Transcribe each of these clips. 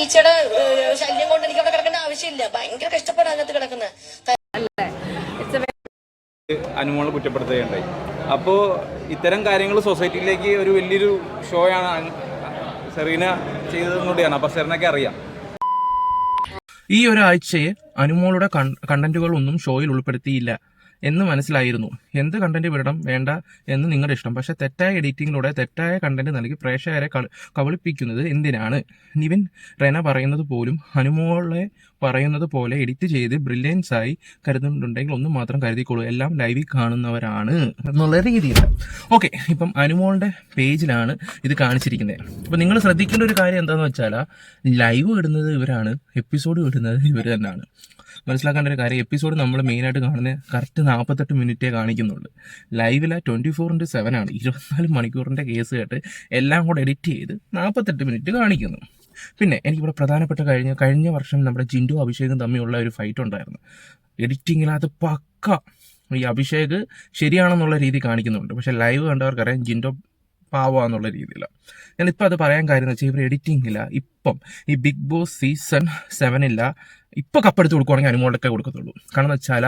ഈച്ചയുടെ ശല്യം കൊണ്ട് എനിക്ക് അവിടെ കിടക്കേണ്ട ആവശ്യമില്ല. ഭയങ്കര കഷ്ടപ്പാട് അതിനകത്ത് കിടക്കുന്നത് എ അനുമോളെ കുറ്റപ്പെടുത്തുകയുണ്ടായി. അപ്പോൾ ഇത്തരം കാര്യങ്ങൾ സൊസൈറ്റിയിലേക്ക് ഒരു വലിയൊരു ഷോയാണ് സെറീന ചെയ്തതെന്ന് കൂടിയാണ് അപ്പോൾ സെറിനൊക്കെ അറിയാം. ഈ ഒരാഴ്ചയെ അനുമോളുടെ കണ്ടന്റുകളൊന്നും ഷോയിൽ ഉൾപ്പെടുത്തിയില്ല. എന്ന് മനസ്സിലായിരുന്നു. എന്ത് കണ്ടന്റ് വിടണം? വേണ്ട എന്ന് നിങ്ങളുടെ ഇഷ്ടം. പക്ഷെ തെറ്റായ എഡിറ്റിങ്ങിലൂടെ തെറ്റായ കണ്ടന്റ് നൽകി പ്രേക്ഷകരെ കബളിപ്പിക്കുന്നത് എന്തിനാണ്? നിവിൻ റെന പറയുന്നത് പോലും ഹനുമോളെ പറയുന്നത് പോലെ എഡിറ്റ് ചെയ്ത് ബ്രില്യൻസ് ആയി കരുതുന്നുണ്ടെങ്കിൽ ഒന്നും മാത്രം കരുതിക്കോളൂ. എല്ലാം ലൈവിൽ കാണുന്നവരാണ്. എന്നുള്ള രീതിയിൽ ഓക്കെ ഇപ്പം അനുമോളുടെ പേജിലാണ് ഇത് കാണിച്ചിരിക്കുന്നത്. അപ്പം നിങ്ങൾ ശ്രദ്ധിക്കേണ്ട ഒരു കാര്യം എന്താണെന്ന് വെച്ചാൽ ലൈവ് ഇടുന്നത് ഇവരാണ് എപ്പിസോഡ് ഇടുന്നത് ഇവർ തന്നെയാണ് മനസ്സിലാക്കേണ്ട ഒരു കാര്യം എപ്പിസോഡ് നമ്മൾ മെയിനായിട്ട് കാണുന്ന കറക്റ്റ് നാൽപ്പത്തെട്ട് മിനിറ്റേ കാണിക്കുന്നുണ്ട് ലൈവില ട്വന്റി ഫോർ ഇന്റു സെവൻ ആണ്. ഇരുപത്തിനാല് മണിക്കൂറിന്റെ കേസ് കേട്ട് എല്ലാം കൂടെ എഡിറ്റ് ചെയ്ത് നാൽപ്പത്തെട്ട് മിനിറ്റ് കാണിക്കുന്നു. പിന്നെ എനിക്കിവിടെ പ്രധാനപ്പെട്ട കഴിഞ്ഞ കഴിഞ്ഞ വർഷം നമ്മുടെ ജിൻഡു അഭിഷേകും തമ്മിലുള്ള ഒരു ഫൈറ്റ് ഉണ്ടായിരുന്നു. എഡിറ്റിങ്ങിനകത്ത് പക്ക ഈ അഭിഷേക് ശരിയാണെന്നുള്ള രീതി കാണിക്കുന്നുണ്ട്. പക്ഷേ ലൈവ് കണ്ടവർക്കറിയാം ജിൻഡോ പാവാന്നുള്ള രീതിയിലാണ് ഞാനിപ്പോൾ അത് പറയാൻ കാര്യം എന്ന് വെച്ചാൽ ഇവർ എഡിറ്റിംഗ് ഇല്ല. ഇപ്പം ഈ ബിഗ് ബോസ് സീസൺ സെവനില്ല ഇപ്പം കപ്പെടുത്ത് കൊടുക്കുവാണെങ്കിൽ അനുമോളൊക്കെ കൊടുക്കത്തുള്ളൂ. കാരണം എന്ന് വെച്ചാൽ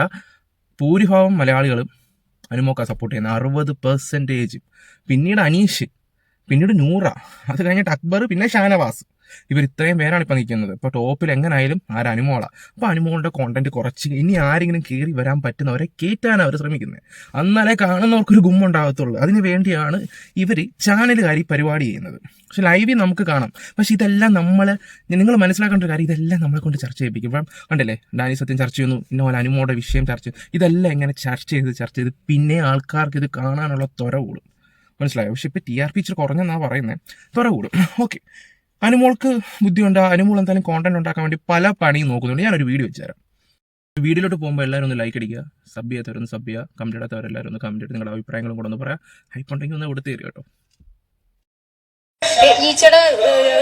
ഭൂരിഭാഗം മലയാളികളും അനുമോക്ക സപ്പോർട്ട് ചെയ്യുന്ന അറുപത് പെർസെന്റേജ് പിന്നീട് അനീഷ് പിന്നീട് നൂറ. അത് കഴിഞ്ഞിട്ട് അക്ബർ പിന്നെ ഷാനവാസ്. ഇവർ ഇത്രയും പേരാണ് ഇപ്പം നിൽക്കുന്നത്. ഇപ്പോൾ ടോപ്പിൽ എങ്ങനായാലും ആര്? അനുമോള. അപ്പോൾ അനുമോളുടെ കോണ്ടന്റ് കുറച്ച് ഇനി ആരെങ്കിലും കയറി വരാൻ പറ്റുന്നവരെ കയറ്റാൻ അവർ ശ്രമിക്കുന്നത് എന്നാലേ കാണുന്നവർക്കൊരു ഗുമ്മുണ്ടാകത്തുള്ളൂ അതിന് വേണ്ടിയാണ് ഇവർ ഈ പരിപാടി ചെയ്യുന്നത്. പക്ഷെ ലൈവിൽ നമുക്ക് കാണാം. പക്ഷെ ഇതെല്ലാം നമ്മൾ നിങ്ങൾ മനസ്സിലാക്കേണ്ട ഒരു കാര്യം ഇതെല്ലാം നമ്മളെ കൊണ്ട് ചർച്ച ചെയ്യിപ്പിക്കും. ഇപ്പം കണ്ടില്ലേ ഡാനി സത്യം ചർച്ച ചെയ്യുന്നു ഇന്ന പോലെ അനുമോടെ വിഷയം ചർച്ച ഇതെല്ലാം എങ്ങനെ ചർച്ച ചെയ്ത് ചർച്ച ചെയ്ത് പിന്നെ ആൾക്കാർക്ക് ഇത് കാണാനുള്ള ത്വര കൂടും. മനസ്സിലായോ? പക്ഷെ ഇപ്പം ടി ആർ പി ഇച്ചിരി കുറഞ്ഞെന്നാണ് പറയുന്നത് ത്വര കൂടും. ഓക്കെ അനുമോൾക്ക് ബുദ്ധിയുണ്ട് അനുമോൾ എന്തായാലും കോണ്ടന്റ് ഉണ്ടാക്കാൻ വേണ്ടി പല പണിയും നോക്കുന്നുണ്ട്. ഞാനൊരു വീഡിയോ വെച്ചുതരാം. വീഡിയോയിലോട്ട് പോകുമ്പോൾ എല്ലാവരും ഒന്ന് ലൈക്ക് അടിക്കുക സബ് ചെയ്യാത്തവരൊന്ന് സബ് ചെയ്യുക കമന്റ് ഇടാത്തവരെല്ലാവരും ഒന്ന് കമന്റ് ഇട്ട് നിങ്ങളുടെ അഭിപ്രായങ്ങളും കൂടെ ഒന്ന് പറയാം. ഹൈപ്പ് ഉണ്ടെങ്കിൽ ഒന്ന് കൊടുത്ത് തരിക കേട്ടോ. ഈച്ചയുടെ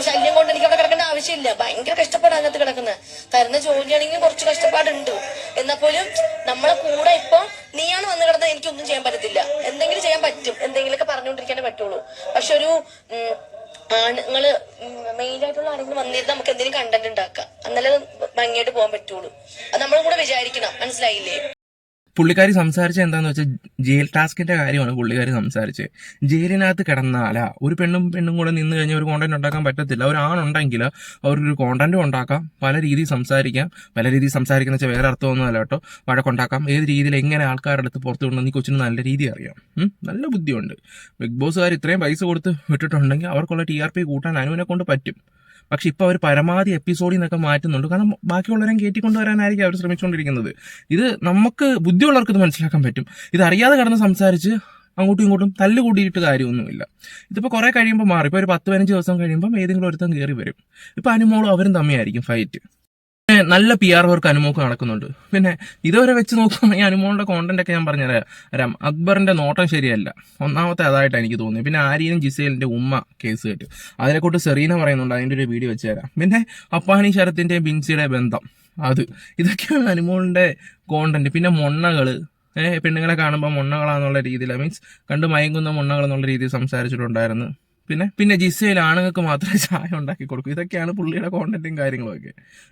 ശല്യം കൊണ്ട് എനിക്ക് അവിടെ കിടക്കേണ്ട ആവശ്യമില്ല. ഭയങ്കര കഷ്ടപ്പാട് അതിനകത്ത് കിടക്കുന്നത് തരുന്ന ജോലിയാണെങ്കിലും കുറച്ച് കഷ്ടപ്പാടുണ്ട്. എന്നാ പോലും നമ്മളെ കൂടെ ഇപ്പൊ നീയാണ് വന്ന് കിടന്നത് എനിക്കൊന്നും ചെയ്യാൻ പറ്റത്തില്ല. എന്തെങ്കിലും ചെയ്യാൻ പറ്റും. എന്തെങ്കിലുമൊക്കെ പറഞ്ഞുകൊണ്ടിരിക്കാനേ പറ്റുള്ളൂ. പക്ഷെ ഒരു ആണുങ്ങൾ മെയിൻ ആയിട്ടുള്ള ആരെങ്കിലും വന്നിരുന്ന് നമുക്ക് എന്തെങ്കിലും കണ്ടന്റ് ഉണ്ടാക്കാം. എന്നാലേ ഭംഗിയായിട്ട് പോകാൻ പറ്റുള്ളൂ. അത് നമ്മളും കൂടെ വിചാരിക്കണം. മനസ്സിലായില്ലേ? പുള്ളിക്കാരി സംസാരിച്ച എന്താന്ന് വെച്ചാൽ ജയിൽ ടാസ്കിന്റെ കാര്യമാണ് പുള്ളിക്കാരി സംസാരിച്ച് ജയിലിനകത്ത് കിടന്നാല. ഒരു പെണ്ണും പെണ്ണും കൂടെ നിന്ന് കഴിഞ്ഞാൽ ഒരു കോണ്ടന്റ് ഉണ്ടാക്കാൻ പറ്റത്തില്ല. ഒരു ആണുണ്ടെങ്കിൽ അവർക്കൊരു കോണ്ടന്റും ഉണ്ടാക്കാം. പല രീതിയിൽ സംസാരിക്കാം. പല രീതിയിൽ സംസാരിക്കുന്ന വെച്ചാൽ വേറെ അർത്ഥമൊന്നും അല്ല കേട്ടോ. വഴക്കുണ്ടാക്കാം. ഏത് രീതിയിൽ എങ്ങനെ ആൾക്കാരുടെ അടുത്ത് പുറത്തു കൊണ്ടുവന്ന് ഈ കൊച്ചിന് നല്ല രീതി അറിയാം. നല്ല ബുദ്ധിയുണ്ട്. ബിഗ് ബോസുകാർ ഇത്രയും പൈസ കൊടുത്ത് വിട്ടിട്ടുണ്ടെങ്കിൽ അവർക്കുള്ള ടി ആർ പി കൂട്ടാൻ അനുവിനെ കൊണ്ട് പറ്റും. പക്ഷെ ഇപ്പോൾ അവർ പരമാവധി എപ്പിസോഡിൽ നിന്നൊക്കെ മാറ്റുന്നുണ്ട്. കാരണം ബാക്കിയുള്ളവരെയും കയറ്റിക്കൊണ്ടുവരാനായിരിക്കും അവർ ശ്രമിച്ചുകൊണ്ടിരിക്കുന്നത്. ഇത് നമുക്ക് ബുദ്ധിയുള്ളവർക്ക് ഇത് മനസ്സിലാക്കാൻ പറ്റും. ഇത് അറിയാതെ കടന്ന് സംസാരിച്ച് അങ്ങോട്ടും ഇങ്ങോട്ടും തല്ലുകൂടിയിട്ട് കാര്യമൊന്നുമില്ല. ഇതിപ്പോൾ കുറേ കഴിയുമ്പോൾ മാറി. ഇപ്പോൾ ഒരു പത്ത് പതിനഞ്ച് ദിവസം കഴിയുമ്പോൾ ഏതെങ്കിലും ഒരുത്തം കയറി വരും. ഇപ്പോൾ അനുമോളും അവരും തമ്മിയായിരിക്കും ഫൈറ്റ് നല്ല പി ആർ വർക്ക് അനുമോക്ക് നടക്കുന്നുണ്ട്. പിന്നെ ഇതുവരെ വെച്ച് നോക്കുകയാണെങ്കിൽ അനുമോളുടെ കോണ്ടന്റ് ഒക്കെ ഞാൻ പറഞ്ഞുതരാം. അക്ബറിന്റെ നോട്ടം ശരിയല്ല. ഒന്നാമത്തെ അതായിട്ടാണ് എനിക്ക് തോന്നിയത് പിന്നെ ആര്യനും ജിസേലിന്റെ ഉമ്മ കേസ് കേട്ടു. അതിനെക്കൂട്ട് സെറീന പറയുന്നുണ്ട് അതിന്റെ ഒരു വീഡിയോ വെച്ച് തരാം. പിന്നെ അപ്പാനി ശരത്തിന്റെ ബിൻസിയുടെ ബന്ധം. അത്. ഇതൊക്കെയാണ് അനുമോളിന്റെ കോണ്ടന്റ് പിന്നെ മൊണ്ണകൾ. പെണ്ണുങ്ങളെ കാണുമ്പോൾ മൊണ്ണകളാന്നുള്ള രീതിയിൽ മീൻസ് കണ്ട് മയങ്ങുന്ന മൊണ്ണകൾ എന്നുള്ള രീതിയിൽ സംസാരിച്ചിട്ടുണ്ടായിരുന്നു. പിന്നെ പിന്നെ ജിസയിൽ ആണുങ്ങൾക്ക് മാത്രമേ ചായ ഉണ്ടാക്കി കൊടുക്കൂ. ഇതൊക്കെയാണ് പുള്ളിയുടെ കോണ്ടന്റും കാര്യങ്ങളൊക്കെ.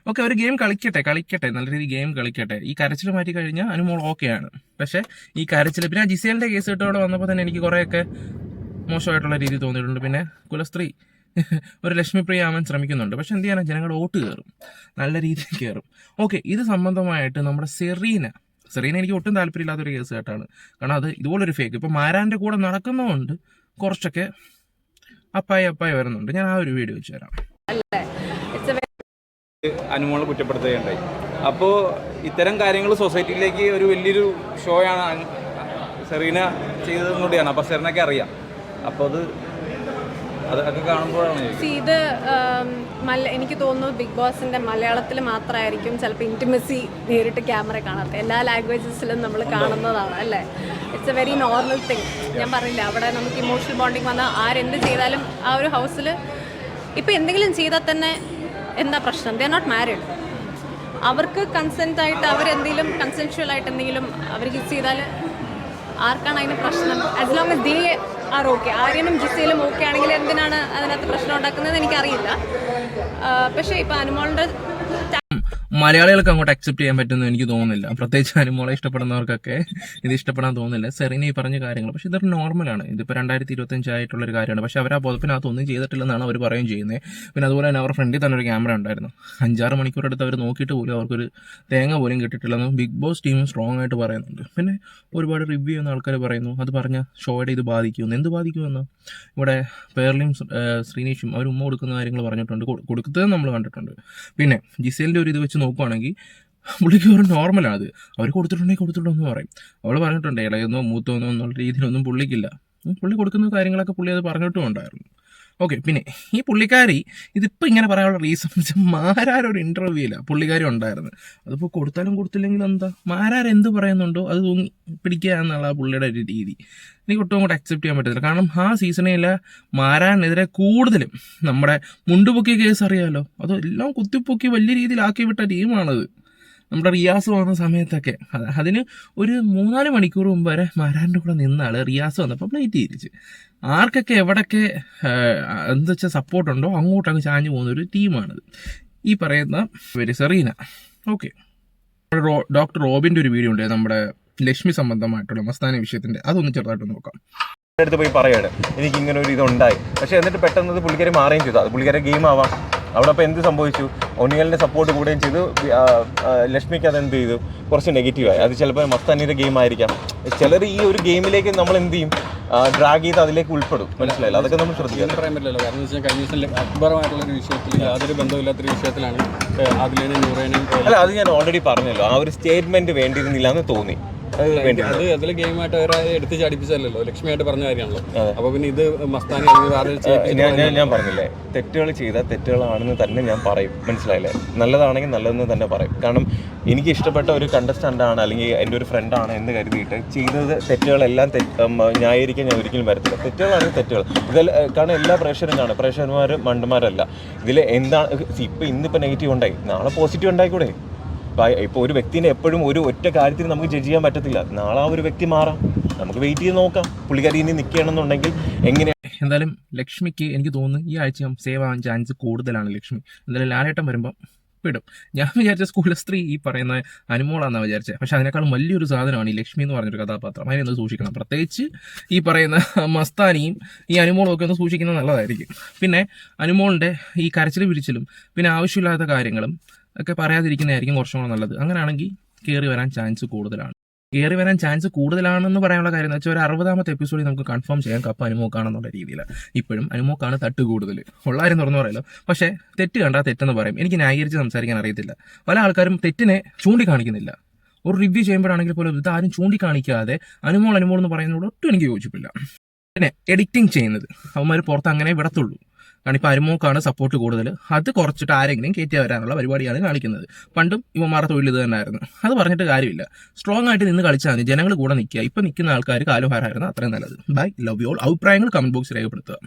ഓക്കെ ഒരു ഗെയിം കളിക്കട്ടെ കളിക്കട്ടെ. നല്ല രീതിയിൽ ഗെയിം കളിക്കട്ടെ. ഈ കരച്ചിൽ മാറ്റി കഴിഞ്ഞാൽ അനുമോൾ ഓക്കെയാണ് പക്ഷേ ഈ കരച്ചിൽ പിന്നെ ആ കേസ് ഇട്ടോടെ വന്നപ്പോൾ തന്നെ എനിക്ക് കുറേയൊക്കെ മോശമായിട്ടുള്ള രീതി തോന്നിയിട്ടുണ്ട്. പിന്നെ കുലസ്ത്രീ ഒരു ലക്ഷ്മിപ്രിയ ആവാൻ ശ്രമിക്കുന്നുണ്ട്. പക്ഷെ എന്ത് ചെയ്യാനാ? ജനങ്ങളുടെ വോട്ട് കയറും. നല്ല രീതിയിൽ കയറും. ഓക്കെ ഇത് സംബന്ധമായിട്ട് നമ്മുടെ സെറീന സെറീന എനിക്ക് ഒട്ടും താല്പര്യമില്ലാത്തൊരു കേസ് കേട്ടാണ് കാരണം അത് ഇതുപോലൊരു ഫേക്ക് ഇപ്പം മാരാന്റെ കൂടെ നടക്കുന്നതുകൊണ്ട് കുറച്ചൊക്കെ അപ്പായി അപ്പായി വരുന്നുണ്ട്. ഞാൻ ആ ഒരു വീഡിയോ വെച്ച് തരാം. ഇറ്റ്സ് എ അനുമോളെ കുറ്റപ്പെടുത്തുകയുണ്ടായി. അപ്പോ ഇത്തരം കാര്യങ്ങൾ സൊസൈറ്റിയിലേക്ക് ഒരു വലിയൊരു ഷോയാണ് സെറീന ചെയ്തതും കൂടിയാണ്. അപ്പോൾ സെറിനൊക്കെ അറിയാം. അപ്പോൾ അത് ഇത് എനിക്ക് തോന്നുന്നു ബിഗ് ബോസിന്റെ മലയാളത്തിൽ മാത്രമായിരിക്കും ചിലപ്പോൾ ഇന്റിമസി നേരിട്ട് ക്യാമറ കാണാത്ത എല്ലാ ലാംഗ്വേജസിലും നമ്മൾ കാണുന്നതാണ് അല്ലേ? It's a very normal thing ഞാൻ പറഞ്ഞില്ല അവിടെ നമുക്ക് ഇമോഷണൽ ബോണ്ടിങ് വന്നാൽ ആരെന്ത് ചെയ്താലും ആ ഒരു ഹൗസിൽ ഇപ്പം എന്തെങ്കിലും ചെയ്താൽ തന്നെ എന്താ പ്രശ്നം? ദേ ആർ നോട്ട് മാരീഡ് അവർക്ക് കൺസെന്റ് ആയിട്ട് അവരെന്തെങ്കിലും കൺസെൻഷ്വൽ ആയിട്ട് എന്തെങ്കിലും അവർ കിസ് ചെയ്താൽ ആർക്കാണ് അതിന് പ്രശ്നം? As long they are okay ആര്യനും ജിസയിലും ഓക്കെ ആണെങ്കിൽ എന്തിനാണ് അതിനകത്ത് പ്രശ്നം ഉണ്ടാക്കുന്നത് എനിക്കറിയില്ല. പക്ഷേ ഇപ്പോൾ അനുമോളുടെ മലയാളികൾക്ക് അങ്ങോട്ട് അക്സെപ്റ്റ് ചെയ്യാൻ പറ്റുമെന്ന് എനിക്ക് തോന്നുന്നില്ല. പ്രത്യേകിച്ച് അനുമോളെ ഇഷ്ടപ്പെടുന്നവർക്കൊക്കെ ഇത് ഇഷ്ടപ്പെടാൻ തോന്നുന്നില്ല. സെറീന ഈ പറഞ്ഞ കാര്യങ്ങൾ പക്ഷെ ഇതൊരു നോർമലാണ് ഇതിപ്പോൾ രണ്ടായിരത്തി ഇരുപത്തഞ്ച് ആയിട്ടുള്ള ഒരു കാര്യമാണ്. പക്ഷേ അവർ ആ പുതപ്പിനകത്ത് ഒന്നും ചെയ്തിട്ടില്ലെന്നാണ് അവർ പറയുകയും ചെയ്യുന്നത് പിന്നെ അതുപോലെ തന്നെ അവരുടെ ഫ്രണ്ടിൽ തന്നെ ഒരു ക്യാമറ ഉണ്ടായിരുന്നു. അഞ്ചാറ് മണിക്കൂർ എടുത്ത് അവർ നോക്കിയിട്ട് പോലും അവർക്കൊരു തേങ്ങ പോലും കിട്ടിയിട്ടില്ലെന്ന് ബിഗ് ബോസ് ടീം സ്ട്രോങ് ആയിട്ട് പറയുന്നുണ്ട്. പിന്നെ ഒരുപാട് റിവ്യൂ ചെയ്യുന്ന ആൾക്കാർ പറയുന്നു. അത് പറഞ്ഞ ഷോയുടെ ഇത് ബാധിക്കുമെന്ന്. എന്ത് ബാധിക്കുമെന്ന്? ഇവിടെ പേർലിയും ശ്രീനീഷും അവർ ഉമ്മ കൊടുക്കുന്ന കാര്യങ്ങൾ പറഞ്ഞിട്ടുണ്ട്. കൊടുക്കുന്നത് നമ്മൾ കണ്ടിട്ടുണ്ട്. പിന്നെ ജിസേലിന്റെ ഒരു ഇത് വെച്ച് നോക്കുവാണെങ്കിൽ പുള്ളിക്ക് ഒരു നോർമലാണ് അത്. അവർ കൊടുത്തിട്ടുണ്ടെങ്കിൽ കൊടുത്തിട്ടുണ്ടെന്ന് പറയും. അവൾ പറഞ്ഞിട്ടുണ്ട് ഇളയെന്നോ മൂത്തോന്നോ എന്നുള്ള രീതിയിലൊന്നും പുള്ളിക്കില്ല. പുള്ളി കൊടുക്കുന്ന കാര്യങ്ങളൊക്കെ പുള്ളി അത് പറഞ്ഞിട്ടും ഉണ്ടായിരുന്നു. ഓക്കെ പിന്നെ ഈ പുള്ളിക്കാരി ഇതിപ്പോൾ ഇങ്ങനെ പറയാനുള്ള റീസൺ വെച്ചാൽ മാരാരൊരു ഇന്റർവ്യൂല പുള്ളിക്കാരി ഉണ്ടായിരുന്നു. അതിപ്പോൾ കൊടുത്താലും കൊടുത്തില്ലെങ്കിൽ എന്താ? മാരാർ എന്ത് പറയുന്നുണ്ടോ അത് തൂങ്ങി പിടിക്കുക എന്നുള്ള പുള്ളിയുടെ ഒരു രീതി. എനിക്ക് ഒട്ടും കൂടെ അക്സെപ്റ്റ് ചെയ്യാൻ പറ്റത്തില്ല. കാരണം ആ സീസണിൽ മാരാനെതിരെ കൂടുതലും നമ്മുടെ മുണ്ടുപൊക്കിയ കേസ് അറിയാമല്ലോ അത് എല്ലാം കുത്തിപ്പൊക്കി വലിയ രീതിയിലാക്കി വിട്ട ടീമാണത് നമ്മുടെ റിയാസ് വന്ന സമയത്തൊക്കെ. അത് അതിന് ഒരു മൂന്നാൽ മണിക്കൂർ മുമ്പ് വരെ മരാന്റെ കൂടെ നിന്ന റിയാസ് വന്നപ്പോൾ പ്ലേറ്റ് തിരിച്ച്. ആർക്കൊക്കെ എവിടൊക്കെ എന്താ വെച്ചാൽ സപ്പോർട്ടുണ്ടോ അങ്ങോട്ടങ്ങ് ചാഞ്ഞു പോകുന്ന ഒരു ടീമാണിത് ഈ പറയുന്ന വെരി സെറീന. ഓക്കെ. ഡോക്ടർ റോബിന്റെ ഒരു വീഡിയോ ഉണ്ട്. നമ്മുടെ ലക്ഷ്മി സംബന്ധമായിട്ടുള്ള മസ്താന വിഷയത്തിന്റെ അതൊന്ന് ചെറുതായിട്ട് നോക്കാം. അടുത്ത് പോയി പറയാണ് എനിക്ക് ഇങ്ങനെ ഒരു ഇതുണ്ടായി. പക്ഷേ എന്നിട്ട് പെട്ടെന്ന് പുള്ളിക്കാരി മാറുകയും ചെയ്തു. അത് പുള്ളിക്കാരെ ഗെയിം ആവാം അവിടെ അപ്പോൾ എന്ത് സംഭവിച്ചു? ഒനിയലിന്റെ സപ്പോർട്ട് കൂടുകയും ചെയ്തു. ലക്ഷ്മിക്ക് അത് എന്ത് ചെയ്തു? കുറച്ച് നെഗറ്റീവായി അത് ചിലപ്പോൾ മസ്താനിയുടെ ഗെയിം ആയിരിക്കാം. ചിലർ ഈ ഒരു ഗെയിമിലേക്ക് നമ്മൾ എന്ത് ചെയ്യും? ഡ്രാഗ് ചെയ്ത് അതിലേക്ക് ഉൾപ്പെടും. മനസ്സിലായില്ല? അതൊക്കെ നമ്മൾ ശ്രദ്ധിക്കണം. എന്ന് പറയാൻ പറ്റില്ലല്ലോ. കാരണം എന്ന് വെച്ചാൽ കഴിഞ്ഞ ദിവസം അക്ബറുമായിട്ടുള്ള ഒരു വിഷയത്തിൽ യാതൊരു ബന്ധമില്ലാത്തൊരു വിഷയത്തിലാണ് അതിലേനും നൂറേനും അല്ല അത് ഞാൻ ഓൾറെഡി പറഞ്ഞല്ലോ. ആ ഒരു സ്റ്റേറ്റ്മെന്റ് വേണ്ടിയിരുന്നില്ല എന്ന് തോന്നി. അത് അതിൽ ഗെയിമായിട്ട് എടുത്ത് ചാടിപ്പിച്ചല്ലോ ലക്ഷ്മിയായിട്ട് പറഞ്ഞ കാര്യമാണല്ലോ അപ്പൊ പിന്നെ ഇത് മസ്താനി ഞാൻ ഞാൻ പറഞ്ഞില്ലേ? തെറ്റുകൾ ചെയ്താൽ തെറ്റുകളാണെന്ന് തന്നെ ഞാൻ പറയും. മനസ്സിലായില്ലേ? നല്ലതാണെങ്കിൽ നല്ലതെന്ന് തന്നെ പറയും. കാരണം എനിക്ക് ഇഷ്ടപ്പെട്ട ഒരു കണ്ടസ്റ്റന്റ് ആണ് അല്ലെങ്കിൽ എന്റെ ഒരു ഫ്രണ്ട് ആണ് എന്ന് കരുതിയിട്ട് ചെയ്തത് തെറ്റുകളെല്ലാം ന്യായീകരിക്കാൻ ഞാൻ ഒരിക്കലും വരത്തില്ല. തെറ്റുകളാണെങ്കിൽ തെറ്റുകൾ. ഇതിൽ കാരണം എല്ലാ പ്രേക്ഷകരും കാണും. പ്രേക്ഷകന്മാർ മണ്ടന്മാരല്ല. ഇതിൽ എന്താണ് ഇപ്പം ഇന്നിപ്പോൾ നെഗറ്റീവ് ഉണ്ടായി നാളെ പോസിറ്റീവ് ഉണ്ടായിക്കൂടെ? ഇപ്പോൾ ഒരു വ്യക്തിനെ എപ്പോഴും ഒരു ഒറ്റ കാര്യത്തിന് നമുക്ക് ജഡ്ജ് ചെയ്യാൻ പറ്റത്തില്ല. നാളെ ആ ഒരു വ്യക്തി മാറാം. നമുക്ക് വെയിറ്റ് ചെയ്ത് നോക്കാം. പുള്ളിക്കാരി ഇനി നിൽക്കുകയാണെന്നുണ്ടെങ്കിൽ എങ്ങനെ എന്തായാലും ലക്ഷ്മിക്ക് എനിക്ക് തോന്നുന്നു ഈ ആഴ്ച സേവ് ആവാൻ ചാൻസ് കൂടുതലാണ് ലക്ഷ്മി. എന്തായാലും ലാലേട്ടം വരുമ്പോൾ വിടും. ഞാൻ വിചാരിച്ച സ്കൂളിലെ സ്ത്രീ ഈ പറയുന്ന അനുമോളാണെന്നാണ് വിചാരിച്ചത് പക്ഷെ അതിനേക്കാളും വലിയൊരു സാധനമാണ് ഈ ലക്ഷ്മി എന്ന് പറഞ്ഞൊരു കഥാപാത്രം. അതിനെ ഒന്ന് സൂക്ഷിക്കണം. പ്രത്യേകിച്ച് ഈ പറയുന്ന മസ്താനിയും ഈ അനുമോളും ഒക്കെ ഒന്ന് സൂക്ഷിക്കുന്നത് നല്ലതായിരിക്കും. പിന്നെ അനുമോളിന്റെ ഈ കരച്ചിൽ പിരിച്ചിലും പിന്നെ ആവശ്യമില്ലാത്ത കാര്യങ്ങളും ഒക്കെ പറയാതിരിക്കുന്നതായിരിക്കും കുറച്ചും കൂടെ നല്ലത്. അങ്ങനെയാണെങ്കിൽ കയറി വരാൻ ചാൻസ് കൂടുതലാണ്. കയറി വരാൻ ചാൻസ് കൂടുതലാണെന്ന് പറയാനുള്ള കാര്യം എന്ന് വെച്ചാൽ ഒരു അറുപതാമത്തെ എപ്പിസോഡിൽ നമുക്ക് കൺഫേം ചെയ്യാൻ കപ്പ് അനുമോക്കാണെന്നുള്ള രീതിയിൽ ഇപ്പോഴും അനുമോക്കാണ് തട്ട് കൂടുതൽ. ഉള്ളാരും തുറന്നു പറയല്ലോ. പക്ഷേ തെറ്റ് കണ്ടാൽ തെറ്റെന്ന് പറയും. എനിക്ക് ന്യായീകരിച്ച് സംസാരിക്കാൻ അറിയത്തില്ല. പല ആൾക്കാരും തെറ്റിനെ ചൂണ്ടിക്കാണിക്കുന്നില്ല. ഒരു റിവ്യൂ ചെയ്യുമ്പോഴാണെങ്കിൽ പോലും ഇത് ആരും ചൂണ്ടിക്കാണിക്കാതെ അനുമോൾ അനുമോൾ എന്ന് പറയുന്നതോട് ഒട്ടും എനിക്ക് യോജിപ്പില്ല. പിന്നെ എഡിറ്റിംഗ് ചെയ്യുന്നത്. അവന്മാർ പുറത്ത് അങ്ങനെ വിടത്തുള്ളൂ. കാരണം ഇപ്പോൾ അരുമോക്കാണ് സപ്പോർട്ട് കൂടുതൽ. അത് കുറച്ചിട്ട് ആരെങ്കിലും കയറ്റി വരാനുള്ള പരിപാടിയാണ് കാണിക്കുന്നത്. പണ്ടും ഇവന്മാരുടെ തൊഴിൽ ഇത് തന്നെയായിരുന്നു അത് പറഞ്ഞിട്ട് കാര്യമില്ല. സ്ട്രോങ് ആയിട്ട് നിന്ന് കളിച്ചാൽ മതി. ജനങ്ങൾ കൂടെ നിൽക്കുക. ഇപ്പം നിൽക്കുന്ന ആൾക്കാർ കാലുഭാരമായിരുന്നു. അത്രയും നല്ലത്. ബൈ ലവ് യു ഓൾ അഭിപ്രായങ്ങൾ കമന്റ് ബോക്സിൽ രേഖപ്പെടുത്തുക.